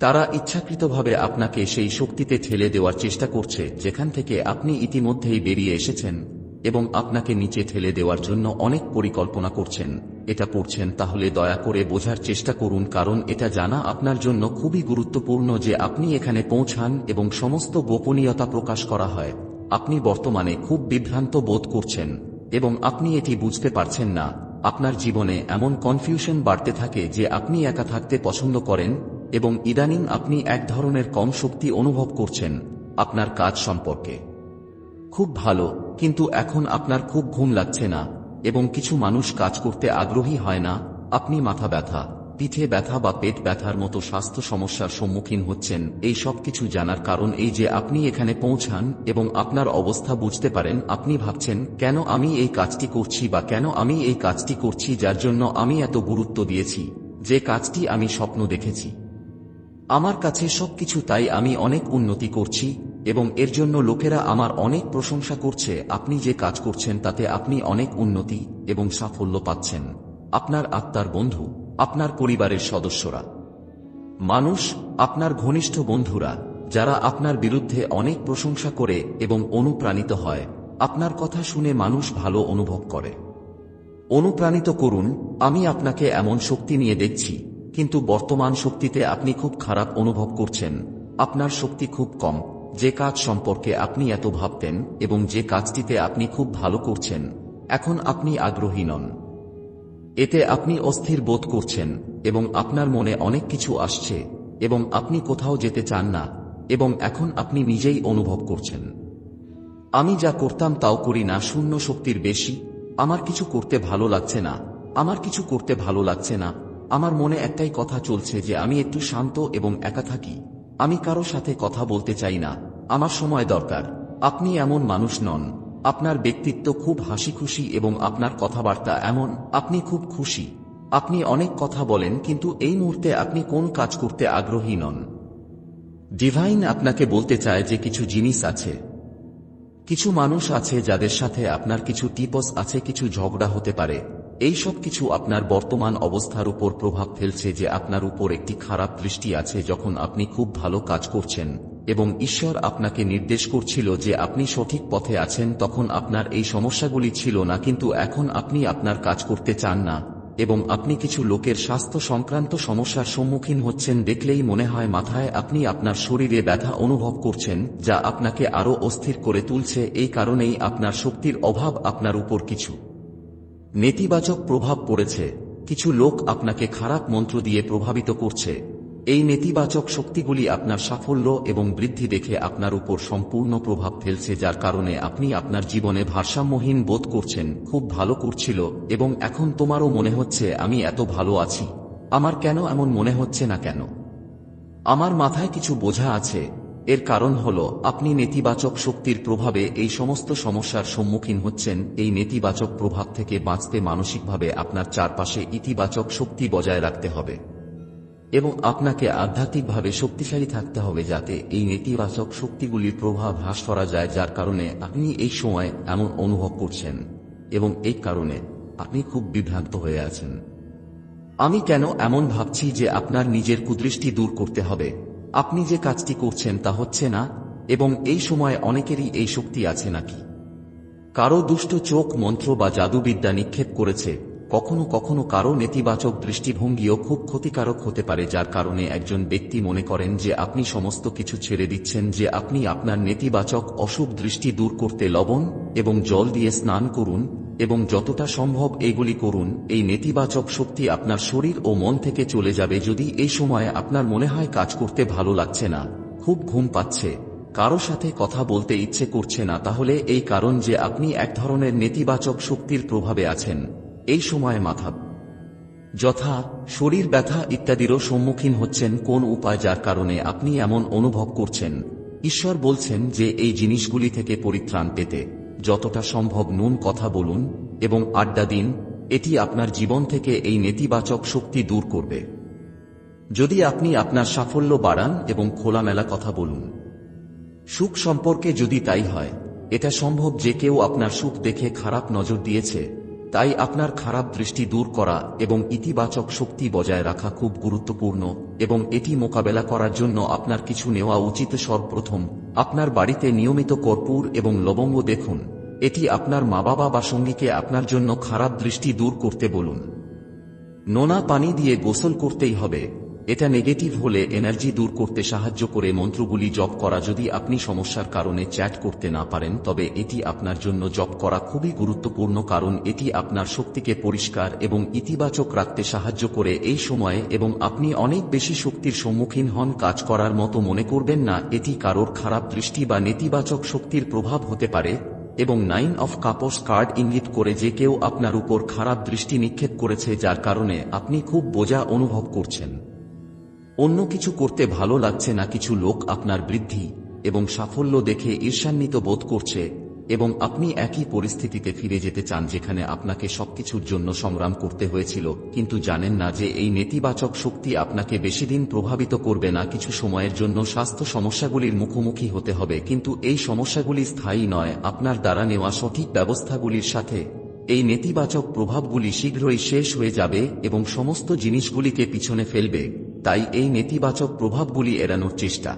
তারা ইচ্ছাকৃতভাবে আপনাকে সেই শক্তিতে ঠেলে দেওয়ার চেষ্টা করছে, যেখান থেকে আপনি ইতিমধ্যেই বেরিয়ে এসেছেন, এবং আপনাকে নিচে ঠেলে দেওয়ার জন্য অনেক পরিকল্পনা করছেন। এটা পড়ছেন তাহলে দয়া করে বোঝার চেষ্টা করুন, কারণ এটা জানা আপনার জন্য খুবই গুরুত্বপূর্ণ যে আপনি এখানে পৌঁছান এবং সমস্ত গোপনীয়তা প্রকাশ করা হয়। আপনি বর্তমানে খুব বিভ্রান্ত বোধ করছেন, এবং আপনি এটি বুঝতে পারছেন না। আপনার জীবনে এমন কনফিউশন বাড়তে থাকে যে আপনি একা থাকতে পছন্দ করেন এবং ইদানিং আপনি এক ধরনের কম শক্তি অনুভব করছেন আপনার কাজ সম্পর্কে। খুব ভালো, কিন্তু এখন আপনার খুব ঘুম লাগছে না, এবং কিছু মানুষ কাজ করতে আগ্রহী হয় না, আপনি মাথা ব্যথা, পিঠে ব্যথা বা পেট ব্যথার মতো স্বাস্থ্য সমস্যার সম্মুখীন হচ্ছেন, এই সব কিছু জানার কারণ এই যে আপনি এখানে পৌঁছান এবং আপনার অবস্থা বুঝতে পারেন, আপনি ভাবছেন, কেন আমি এই কাজটি করছি বা কেন আমি এই কাজটি করছি যার জন্য আমি এত গুরুত্ব দিয়েছি, যে কাজটি আমি স্বপ্ন দেখেছি। আমার কাছে সবকিছু তাই আমি অনেক উন্নতি করছি, এবং এর জন্য লোকেরা আমার অনেক প্রশংসা করছে, আপনি যে কাজ করছেন তাতে আপনি অনেক উন্নতি এবং সাফল্য পাচ্ছেন। আপনার আত্মার বন্ধু, আপনার পরিবারের সদস্যরা। মানুষ, আপনার ঘনিষ্ঠ বন্ধুরা, যারা আপনার বিরুদ্ধে অনেক প্রশংসা করে এবং অনুপ্রাণিত হয়। আপনার কথা শুনে মানুষ ভালো অনুভব করে। অনুপ্রাণিত করুন, আমি আপনাকে এমন শক্তি নিয়ে দেখছি কিন্তু বর্তমান শক্তিতে আপনি খুব খারাপ অনুভব করছেন। আপনার শক্তি খুব কম। যে কাজ সম্পর্কে আপনি এত ভাবতেন এবং যে কাজটিতে আপনি খুব ভালো করছেন, এখন আপনি আগ্রহী নন। এতে আপনি অস্থির বোধ করছেন এবং আপনার মনে অনেক কিছু আসছে এবং আপনি কোথাও যেতে চান না এবং এখন আপনি নিজেই অনুভব করছেন। আমি যা করতাম তাও করি না, শূন্য শক্তির বেশি। আমার কিছু করতে ভালো লাগছে না। আমার কিছু করতে ভালো লাগছে না। আমার মনে একটাই কথা চলছে যে আমি একটু শান্ত এবং একা থাকি। আমি কারও সাথে কথা বলতে চাই না। আমার সময় দরকার। আপনি এমন মানুষ নন। আপনার ব্যক্তিত্ব খুব হাসি খুশি এবং আপনার কথাবার্তা এমন, আপনি খুব খুশি। আপনি অনেক কথা বলেন কিন্তু এই মুহূর্তে আপনি কোন কাজ করতে আগ্রহী নন। ডিভাইন আপনাকে বলতে চায় যে কিছু জিনিস আছে। কিছু মানুষ আছে যাদের সাথে আপনার কিছু টিপস আছে, কিছু ঝগড়া হতে পারে। এই সব কিছু আপনার বর্তমান অবস্থার উপর প্রভাব ফেলছে যে আপনার উপর একটি খারাপ দৃষ্টি আছে যখন আপনি খুব ভালো কাজ করছেন, এবং ঈশ্বর আপনাকে নির্দেশ করছিল যে আপনি সঠিক পথে আছেন তখন আপনার এই সমস্যাগুলি ছিল না, কিন্তু এখন আপনি আপনার কাজ করতে চান না, এবং আপনি কিছু লোকের স্বাস্থ্য সংক্রান্ত সমস্যার সম্মুখীন হচ্ছেন দেখলেই মনে হয় মাথায় আপনি আপনার শরীরে ব্যথা অনুভব করছেন, যা আপনাকে আরও অস্থির করে তুলছে, এই কারণেই আপনার শক্তির অভাব আপনার উপর কিছু। নেতিবাচক প্রভাব পড়েছে। কিছু লোক আপনাকে খারাপ মন্ত্র দিয়ে প্রভাবিত করছে। এই নেতিবাচক শক্তিগুলি আপনার সাফল্য এবং বৃদ্ধি দেখে আপনার উপর সম্পূর্ণ প্রভাব ফেলছে, যার কারণে আপনি আপনার জীবনে ভারসাম্যহীন বোধ করছেন, খুব ভালো করছিল, এবং এখন তোমারও মনে হচ্ছে, আমি এত ভালো আছি। আমার কেন এমন মনে হচ্ছে না কেন? আমার মাথায় কিছু বোঝা আছে। এর কারণ হল, আপনি নেতিবাচক শক্তির প্রভাবে এই সমস্ত সমস্যার সম্মুখীন হচ্ছেন, এই নেতিবাচক প্রভাব থেকে বাঁচতে মানসিকভাবে আপনার চারপাশে ইতিবাচক শক্তি বজায় রাখতে হবে। এবং আপনাকে আধ্যাত্মিকভাবে শক্তিশালী থাকতে হবে যাতে এই নেতিবাচক শক্তিগুলির প্রভাব হ্রাস করা যায়, যার কারণে আপনি এই সময় এমন অনুভব করছেন। এবং এই কারণে আপনি খুব বিভ্রান্ত হয়ে আছেন। আমি কেন এমন ভাবছি যে আপনার নিজের কুদৃষ্টি দূর করতে হবে? আপনি যে কাজটি করছেন তা হচ্ছে না, এবং এই সময় অনেকেরই এই শক্তি আছে নাকি? কারও দুষ্ট চোখ মন্ত্র বা জাদুবিদ্যা নিক্ষেপ করেছে, কখনো কখনো কারও নেতিবাচক দৃষ্টিভঙ্গিও খুব ক্ষতিকারক হতে পারে, যার কারণে একজন ব্যক্তি মনে করেন যে আপনি সমস্ত কিছু ছেড়ে দিচ্ছেন, যে আপনি আপনার নেতিবাচক অশুভ দৃষ্টি দূর করতে লবণ এবং জল দিয়ে স্নান করুন এবং যতটা সম্ভব এগুলি করুন, এই নেতিবাচক শক্তি আপনার শরীর ও মন থেকে চলে যাবে যদি এই সময়ে আপনার মনে হয় কাজ করতে ভালো লাগছে না, খুব ঘুম পাচ্ছে, কারও সাথে কথা বলতে ইচ্ছে করছে না, তাহলে এই কারণ যে আপনি এক ধরনের নেতিবাচক শক্তির প্রভাবে আছেন, এই সময়ে মাথা যথা, শরীর ব্যথা ইত্যাদিরও সম্মুখীন হচ্ছেন কোন উপায় যার কারণে আপনি এমন অনুভব করছেন, ঈশ্বর বলছেন যে এই জিনিসগুলি থেকে পরিত্রাণ পেতে। যতটা সম্ভব নুন কথা বলুন এবং আড্ডা দিন, এটি আপনার জীবন থেকে এই নেতিবাচক শক্তি দূর করবে। যদি আপনি আপনার সাফল্য বাড়ান এবং খোলামেলা কথা বলুন। সুখ সম্পর্কে যদি তাই হয়, এটা সম্ভব যে কেউ আপনার সুখ দেখে খারাপ নজর দিয়েছে। তাই আপনার খারাপ দৃষ্টি দূর করা এবং ইতিবাচক শক্তি বজায় রাখা খুব গুরুত্বপূর্ণ এবং এটি মোকাবেলা করার জন্য আপনার কিছু নেওয়া উচিত সর্বপ্রথম। আপনার বাড়িতে নিয়মিত কর্পূর এবং লবঙ্গ দেখুন। এটি আপনার মা বাবা বা সঙ্গীকে আপনার জন্য খারাপ দৃষ্টি দূর করতে বলুন। নোনা পানি দিয়ে গোসল করতেই হবে। এটা নেগেটিভ হলে এনার্জি দূর করতে সাহায্য করে মন্ত্রগুলি জপ করা। যদি আপনি সমস্যার কারণে চ্যাট করতে না পারেন, তবে এটি আপনার জন্য জপ করা খুবই গুরুত্বপূর্ণ কারণ এটি আপনার শক্তিকে পরিষ্কার এবং ইতিবাচক রাখতে সাহায্য করে এই সময়ে এবং আপনি অনেক বেশি শক্তির সম্মুখীন হন কাজ করার মতো মনে করবেন না। এটি কারোর খারাপ দৃষ্টি বা নেতিবাচক শক্তির প্রভাব হতে পারে এবং নাইন অফ কাপস কার্ড ইঙ্গিত করে যে কেউ আপনার উপর খারাপ দৃষ্টি নিক্ষেপ করেছে যার কারণে আপনি খুব বোঝা অনুভব করছেন। অন্য কিছু করতে ভালো লাগছে না কিছু লোক আপনার বৃদ্ধি এবং সাফল্য দেখে ঈর্ষান্বিত বোধ করছে এবং আপনি একই পরিস্থিতিতে ফিরে যেতে চান যেখানে আপনাকে সবকিছুর জন্য সংগ্রাম করতে হয়েছিল, কিন্তু জানেন না যে এই নেতিবাচক শক্তি আপনাকে বেশিদিন প্রভাবিত করবে না। কিছু সময়ের জন্য স্বাস্থ্য সমস্যাগুলির মুখোমুখি হতে হবে, কিন্তু এই সমস্যাগুলি স্থায়ী নয়। আপনার দ্বারা নেওয়া সঠিক ব্যবস্থাগুলির সাথে এই নেতিবাচক প্রভাবগুলি শীঘ্রই শেষ হয়ে যাবে এবং সমস্ত জিনিসগুলিকে পিছনে ফেলবে। তাই এই নেতিবাচক প্রভাবগুলি এড়ানোর চেষ্টা।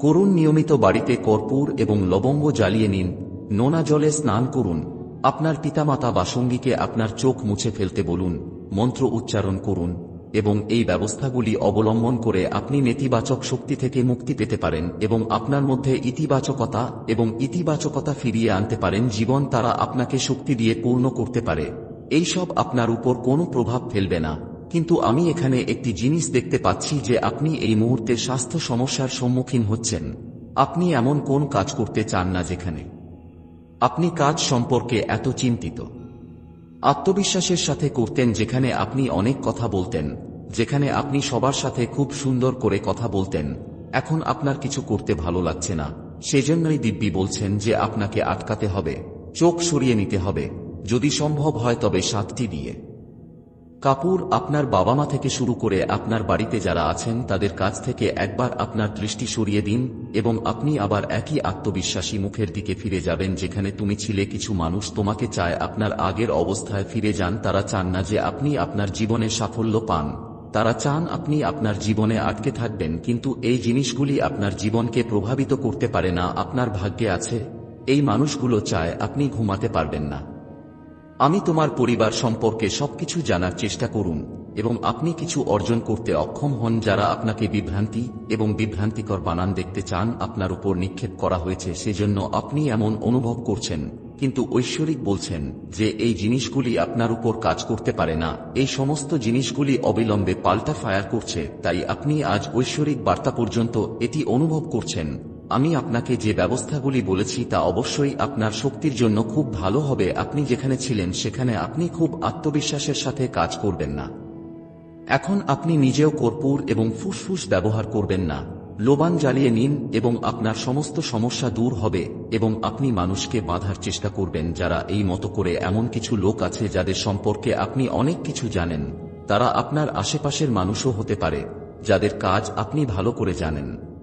করুন নিয়মিত বাড়িতে কর্পূর এবং লবঙ্গ জ্বালিয়ে নিন, নোনা জলে স্নান করুন, আপনার পিতামাতা বা সঙ্গীকে আপনার চোখ মুছে ফেলতে বলুন, মন্ত্র উচ্চারণ করুন, এবং এই ব্যবস্থাগুলি অবলম্বন করে আপনি নেতিবাচক শক্তি থেকে মুক্তি পেতে পারেন এবং আপনার মধ্যে ইতিবাচকতা এবং ইতিবাচকতা ফিরিয়ে আনতে পারেন, জীবন তারা আপনাকে শক্তি দিয়ে পূর্ণ করতে পারে। এইসব আপনার উপর কোনো প্রভাব ফেলবে না। কিন্তু আমি এখানে একটি জিনিস দেখতে পাচ্ছি যে আপনি এই মুহূর্তে স্বাস্থ্য সমস্যার সম্মুখীন হচ্ছেন। আপনি এমন কোন কাজ করতে চান না যেখানে আপনি কাজ সম্পর্কে এত চিন্তিত। আত্মবিশ্বাসের সাথে করতেন যেখানে আপনি অনেক কথা বলতেন, যেখানে আপনি সবার সাথে খুব সুন্দর করে কথা বলতেন। এখন আপনার কিছু করতে ভালো লাগছে না। সেজন্যই দিব্যি বলছেন যে আপনাকে আটকাতে হবে, চোখ সরিয়ে নিতে হবে। যদি সম্ভব হয় তবে সাতটি দিয়ে। কাপুর আপনার বাবা মা থেকে শুরু করে আপনার বাড়িতে যারা আছেন, তাদের কাছ থেকে একবার আপনার দৃষ্টি সরিয়ে দিন এবং আপনি আবার একই আত্মবিশ্বাসী মুখের দিকে ফিরে যাবেন যেখানে তুমি ছিলে কিছু মানুষ। তোমাকে চায় আপনার আগের অবস্থায় ফিরে যান। তারা চান না যে আপনি আপনার জীবনে সাফল্য পান। তারা চান আপনি আপনার জীবনে আটকে থাকবেন, কিন্তু এই জিনিসগুলি আপনার জীবনকে প্রভাবিত করতে পারে না। আপনার ভাগ্যে আছে। এই মানুষগুলো চায় আপনি ঘুমাতে পারবেন না। আমি তোমার পরিবার সম্পর্কে সবকিছু জানার চেষ্টা করুন, এবং আপনি কিছু অর্জন করতে অক্ষম হন যারা আপনাকে বিভ্রান্তি এবং বিভ্রান্তিকর বানান দেখতে চান, আপনার উপর নিক্ষেপ করা হয়েছে, সেজন্য আপনি এমন অনুভব করছেন। কিন্তু ঐশ্বরিক বলছেন যে, এই জিনিসগুলি আপনার উপর কাজ করতে পারে না। এই সমস্ত জিনিসগুলি অবিলম্বে পাল্টা ফায়ার করছে, তাই আপনি আজ ঐশ্বরিক বার্তা পর্যন্ত এটি অনুভব করছেন। আমি আপনাকে যে ব্যবস্থাগুলি বলেছি তা অবশ্যই আপনার শক্তির জন্য খুব ভালো হবে। আপনি যেখানে ছিলেন, সেখানে আপনি খুব আত্মবিশ্বাসের সাথে কাজ করবেন না। এখন আপনি নিজেও কর্পূর এবং ফুসফুস ব্যবহার করবেন না। লোবান জ্বালিয়ে নিন এবং আপনার সমস্ত সমস্যা দূর হবে এবং আপনি মানুষকে বাঁধার চেষ্টা করবেন যারা এই মতো করে এমন কিছু লোক আছে যাদের সম্পর্কে আপনি অনেক কিছু জানেন। তারা আপনার আশেপাশের মানুষও হতে পারে, যাদের কাজ আপনি ভালো করে জানেন।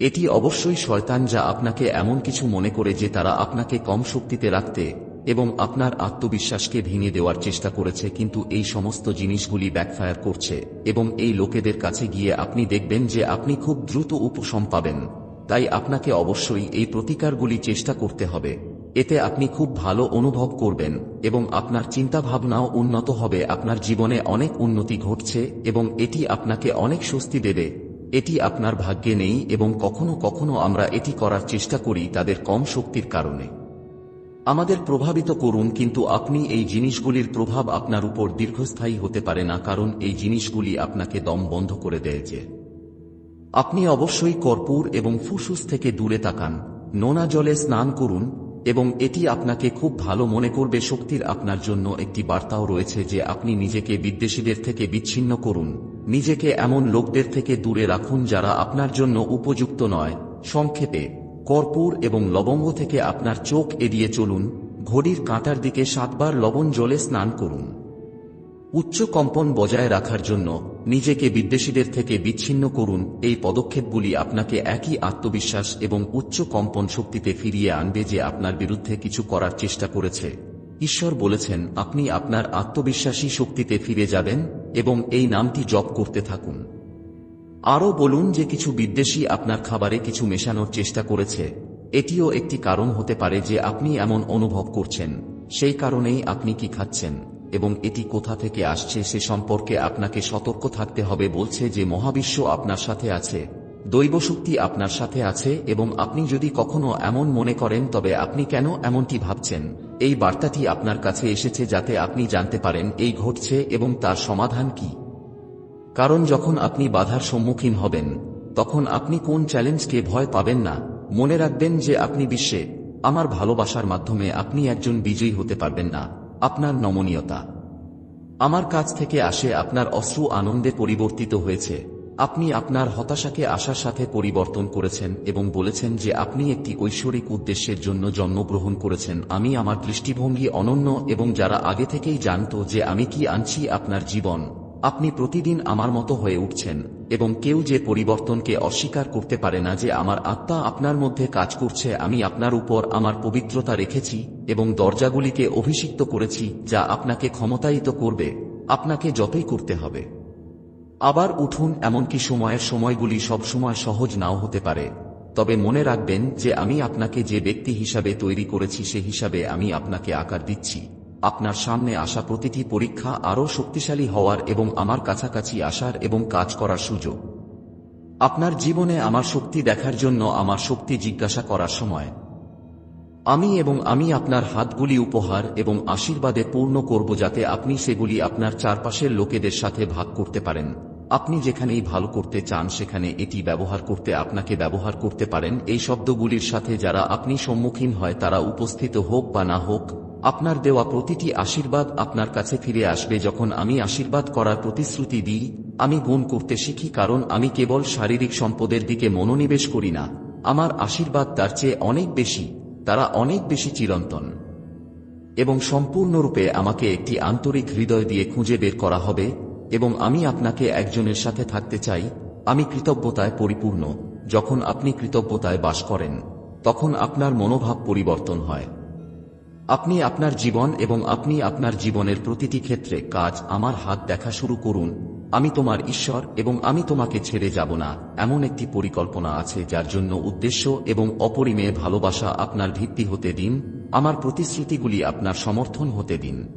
এটি অবশ্যই শয়তান যা আপনাকে এমন কিছু মনে করে যে তারা আপনাকে কম শক্তিতে রাখতে এবং আপনার আত্মবিশ্বাসকে ভেঙে দেওয়ার চেষ্টা করেছে, কিন্তু এই সমস্ত জিনিসগুলি ব্যাকফায়ার করছে এবং এই লোকেদের কাছে গিয়ে আপনি দেখবেন যে আপনি খুব দ্রুত উপশম পাবেন। তাই আপনাকে অবশ্যই এই প্রতিকারগুলি চেষ্টা করতে হবে। এতে আপনি খুব ভালো অনুভব করবেন এবং আপনার চিন্তাভাবনাও উন্নত হবে। আপনার জীবনে অনেক উন্নতি ঘটছে এবং এটি আপনাকে অনেক স্বস্তি দেবে। এটি আপনার ভাগ্যে নেই এবং কখনো কখনো আমরা এটি করার চেষ্টা করি তাদের কম শক্তির কারণে। আমাদের প্রভাবিত করুন কিন্তু আপনি এই জিনিসগুলির প্রভাব আপনার উপর দীর্ঘস্থায়ী হতে পারে না কারণ এই জিনিসগুলি আপনাকে দম বন্ধ করে দেয় যে আপনি অবশ্যই কর্পূর এবং ফুসুস থেকে দূরে তাকান, নোনা জলে স্নান করুন, এবং এটি আপনাকে খুব ভালো মনে করবে শক্তির আপনার জন্য একটি বার্তাও রয়েছে যে আপনি নিজেকে বিদ্বেষীদের থেকে বিচ্ছিন্ন করুন। নিজেকে এমন লোকদের থেকে দূরে রাখুন যারা আপনার জন্য উপযুক্ত নয়। সংক্ষেপে, কর্পূর এবং লবঙ্গ থেকে আপনার চোখ এড়িয়ে চলুন, ঘড়ির কাঁটার দিকে সাতবার লবণ জলে স্নান করুন। উচ্চ কম্পন বজায় রাখার জন্য নিজেকে বিদ্বেষীদের থেকে বিচ্ছিন্ন করুন। এই পদক্ষেপগুলি আপনাকে একই আত্মবিশ্বাস এবং উচ্চ কম্পন শক্তিতে ফিরিয়ে আনবে যে আপনার বিরুদ্ধে কিছু করার চেষ্টা করেছে। ঈশ্বর বলেছেন, আপনি আপনার আত্মবিশ্বাসী শক্তিতে ফিরে যাবেন এবং এই নামটি জপ করতে থাকুন। আরও বলুন যে কিছু বিদ্বেষী আপনার খাবারে কিছু মেশানোর চেষ্টা করেছে। এটিও একটি কারণ হতে পারে যে আপনি এমন অনুভব করছেন। সেই কারণেই আপনি কি খাচ্ছেন এবং এটি কোথা থেকে আসছে সে সম্পর্কে আপনাকে সতর্ক থাকতে হবে বলছে যে মহাবিশ্ব আপনার সাথে আছে। দৈবশক্তি আপনার সাথে আছে এবং আপনি যদি কখনো এমন মনে করেন, তবে আপনি কেন এমনটি ভাবছেন? এই বার্তাটি আপনার কাছে এসেছে যাতে আপনি জানতে পারেন এই ঘটছে এবং তার সমাধান কি। কারণ যখন আপনি বাধার সম্মুখীন হবেন, তখন আপনি কোন চ্যালেঞ্জকে ভয় পাবেন না। মনে রাখবেন যে আপনি বিশ্বে, আমার ভালোবাসার মাধ্যমে আপনি একজন বিজয়ী হতে পারবেন না। আপনার নমনীয়তা। আমার কাছ থেকে আসে আপনার অশ্রু আনন্দে পরিবর্তিত হয়েছে। আপনি আপনার হতাশাকে আশার সাথে পরিবর্তন করেছেন এবং বলেছেন যে আপনি একটি ঐশ্বরিক উদ্দেশ্যের জন্য জন্মগ্রহণ করেছেন। আমি আমার দৃষ্টিভঙ্গি অনন্য এবং যারা আগে থেকেই জানত যে আমি কি আনছি আপনার জীবন, আপনি প্রতিদিন আমার মতো হয়ে উঠছেন এবং কেউ যে পরিবর্তনকে অস্বীকার করতে পারে না যে আমার আত্মা আপনার মধ্যে কাজ করছে, আমি আপনার উপর আমার পবিত্রতা রেখেছি এবং দরজাগুলিকে অভিষিক্ত করেছি যা আপনাকে ক্ষমতায়িত করবে, আপনাকে যতই করতে হবে। আবার উঠুন এমনকি সময়ের সময়গুলি সবসময় সহজ নাও হতে পারে। তবে মনে রাখবেন যে আমি আপনাকে যে ব্যক্তি হিসাবে তৈরি করেছি সে হিসাবে আমি আপনাকে আকার দিচ্ছি। আপনার সামনে আসা প্রতিটি পরীক্ষা আরও শক্তিশালী হওয়ার এবং আমার কাছাকাছি আসার এবং কাজ করার সুযোগ। আপনার জীবনে আমার শক্তি দেখার জন্য আমার শক্তি জিজ্ঞাসা করার সময়। আমি এবং আমি আপনার হাতগুলি উপহার এবং আশীর্বাদে পূর্ণ করব যাতে আপনি সেগুলি আপনার চারপাশের লোকেদের সাথে ভাগ করতে পারেন। আপনি যেখানেই ভালো করতে চান, সেখানে এটি ব্যবহার করতে আপনাকে ব্যবহার করতে পারেন। এই শব্দগুলির সাথে যারা আপনি সম্মুখীন হয়, তারা উপস্থিত হোক বা না হোক, আপনার দেওয়া প্রতিটি আশীর্বাদ আপনার কাছে ফিরে আসবে। যখন আমি আশীর্বাদ করার প্রতিশ্রুতি দিই, আমি গুণ করতে শিখি, কারণ আমি কেবল শারীরিক সম্পদের দিকে মনোনিবেশ করি না। আমার আশীর্বাদ তার চেয়ে অনেক বেশি। তারা অনেক বেশি চিরন্তন এবং সম্পূর্ণরূপে আমাকে একটি আন্তরিক হৃদয় দিয়ে খুঁজে বের করা হবে এবং আমি আপনাকে একজনের সাথে থাকতে চাই। আমি কৃতজ্ঞতায় পরিপূর্ণ। যখন আপনি কৃতজ্ঞতায় বাস করেন, তখন আপনার মনোভাব পরিবর্তন হয়। আপনি আপনার জীবন এবং আপনি আপনার জীবনের প্রতিটি ক্ষেত্রে কাজ আমার হাত দেখা শুরু করুন। আমি তোমার ঈশ্বর এবং আমি তোমাকে ছেড়ে যাব না। এমন একটি পরিকল্পনা আছে যার জন্য উদ্দেশ্য এবং অপরিমেয় ভালোবাসা আপনার ভিত্তি হতে দিন, আমার প্রতিশ্রুতিগুলি আপনার সমর্থন হতে দিন।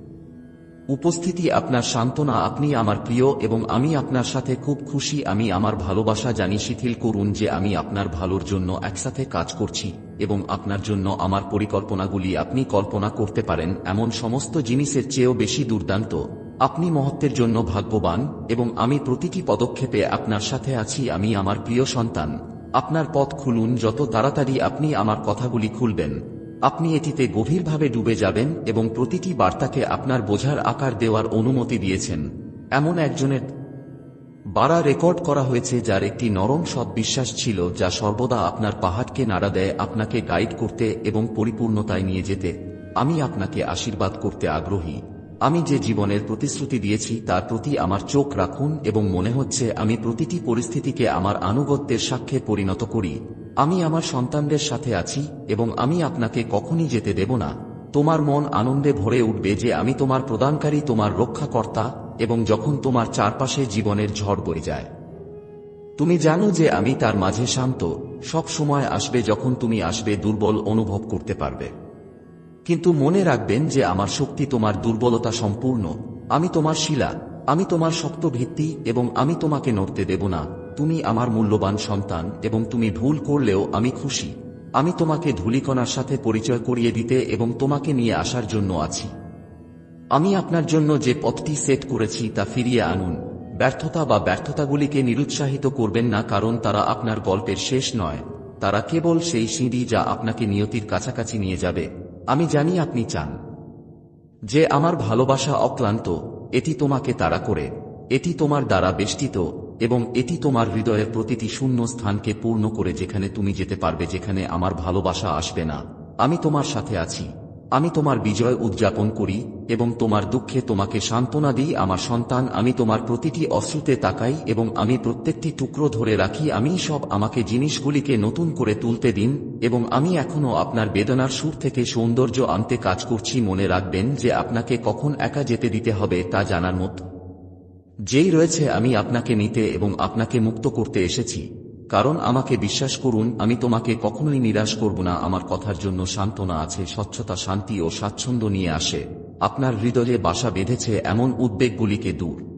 উপস্থিতি আপনার সান্ত্বনা, আপনি আমার প্রিয় এবং আমি আপনার সাথে খুব খুশি, আমি আমার ভালোবাসা জানি শিথিল করুন যে আমি আপনার ভালোর জন্য একসাথে কাজ করছি এবং আপনার জন্য আমার পরিকল্পনাগুলি আপনি কল্পনা করতে পারেন, এমন সমস্ত জিনিসের চেয়েও বেশি দুর্দান্ত। আপনি মহত্বের জন্য ভাগ্যবান, এবং আমি প্রতিটি পদক্ষেপে আপনার সাথে আছি, আমি আমার প্রিয় সন্তান। আপনার পথ খুলুন, যত তাড়াতাড়ি আপনি আমার কথাগুলি খুলবেন। আপনি এটিতে গভীরভাবে ডুবে যাবেন, এবং প্রতিটি বার্তাকে আপনার বোঝার আকার দেওয়ার অনুমতি দিয়েছেন। এমন একজনের বাড়া রেকর্ড করা হয়েছে, যার একটি নরম সৎ বিশ্বাস ছিল, যা সর্বদা আপনার পাহাড়কে নাড়া দেয়, আপনাকে গাইড করতে এবং পরিপূর্ণতায় নিয়ে যেতে। আমি আপনাকে আশীর্বাদ করতে আগ্রহী। আমি যে জীবনের প্রতিশ্রুতি দিয়েছি, তার প্রতি আমার চোখ রাখুন এবং মনে হচ্ছে আমি প্রতিটি পরিস্থিতিকে আমার আনুগত্যের সাক্ষ্যে পরিণত করি। আমি আমার সন্তানদের সাথে আছি এবং আমি আপনাকে কখনই যেতে দেব না। তোমার মন আনন্দে ভরে উঠবে যে আমি তোমার প্রদানকারী, তোমার রক্ষাকর্তা এবং যখন তোমার চারপাশে জীবনের ঝড় বয়ে যায়। তুমি জানো যে আমি তার মাঝে শান্ত। সব সময় আসবে যখন তুমি আসবে দুর্বল অনুভব করতে পারবে। কিন্তু মনে রাখবেন যে আমার শক্তি তোমার দুর্বলতা সম্পূর্ণ। আমি তোমার শিলা, আমি তোমার শক্ত ভিত্তি এবং আমি তোমাকে নড়তে দেব না। তুমি আমার মূল্যবান সন্তান এবং তুমি ভুল করলেও আমি খুশি। আমি তোমাকে ধূলিকণার সাথে পরিচয় করিয়ে দিতে এবং তোমাকে নিয়ে আসার জন্য আছি। আমি আপনার জন্য যে পথটি সেট করেছি তা ফিরিয়ে আনুন। ব্যর্থতা বা ব্যর্থতাগুলিকে নিরুৎসাহিত করবেন না কারণ তারা আপনার গল্পের শেষ নয়। তারা কেবল সেই সিঁড়ি যা আপনাকে নিয়তির কাছাকাছি নিয়ে যাবে। আমি জানি আপনি চান। যে আমার ভালোবাসা অক্লান্ত, এটি তোমাকে তাড়া করে, এটি তোমার দ্বারা বেষ্টিত, এবং এটি তোমার হৃদয়ের প্রতিটি শূন্য স্থানকে পূর্ণ করে যেখানে তুমি যেতে পারবে, যেখানে আমার ভালোবাসা আসবে না। আমি তোমার সাথে আছি। আমি তোমার বিজয় উদযাপন করি এবং তোমার দুঃখে তোমাকে সান্ত্বনা দিই, আমার সন্তান, আমি তোমার প্রতিটি অশ্রুতে তাকাই এবং আমি প্রত্যেকটি টুকরো ধরে রাখি আমি সব আমাকে জিনিসগুলিকে নতুন করে তুলতে দিন এবং আমি এখনও আপনার বেদনার সুর থেকে সৌন্দর্য আনতে কাজ করছি, মনে রাখবেন যে আপনাকে কখন একা যেতে দিতে হবে তা জানার মতো। যেই রয়েছে আমি আপনাকে নিতে এবং আপনাকে মুক্ত করতে এসেছি। কারণ আমাকে বিশ্বাস করুন, আমি তোমাকে কখনোই নিরাশ করব না, আমার কথার জন্য সান্ত্বনা আছে, স্বচ্ছতা, শান্তি ও স্বাচ্ছন্দ্য নিয়ে আসে। আপনার হৃদয়ে বাসা বেঁধেছে এমন উদ্বেগগুলিকে দূর।